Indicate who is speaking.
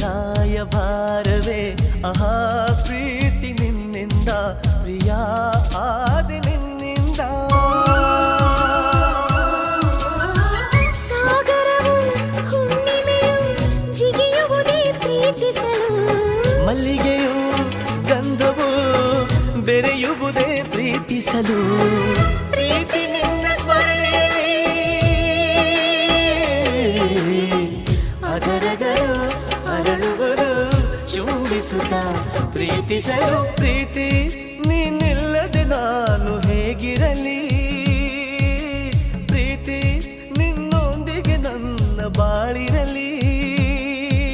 Speaker 1: ಹೃದಯದ ರಾಯಭಾರವೇ ಆಹಾ ಪ್ರೀತಿ ನಿನ್ನಿಂದ ಪ್ರಿಯ ಆದಿ ನಿನ್ನಿಂದ. ಮಲ್ಲಿಗೆಯು ಗಂಧವು ಬೆರೆಯುವುದೇ ಪ್ರೀತಿಸಲು. ಪ್ರೀತಿ ನಿನ್ನ ಸ್ಮರಣೆ ಅದರಗಳು ಪ್ರೀತಿ ಪ್ರೀತಿಸಲು ಪ್ರೀತಿ ನೀನಿಲ್ಲದೆ ನಾನು ಹೇಗಿರಲಿ? ಪ್ರೀತಿ ನಿನ್ನೊಂದಿಗೆ ನನ್ನ ಬಾಳಿರಲಿ.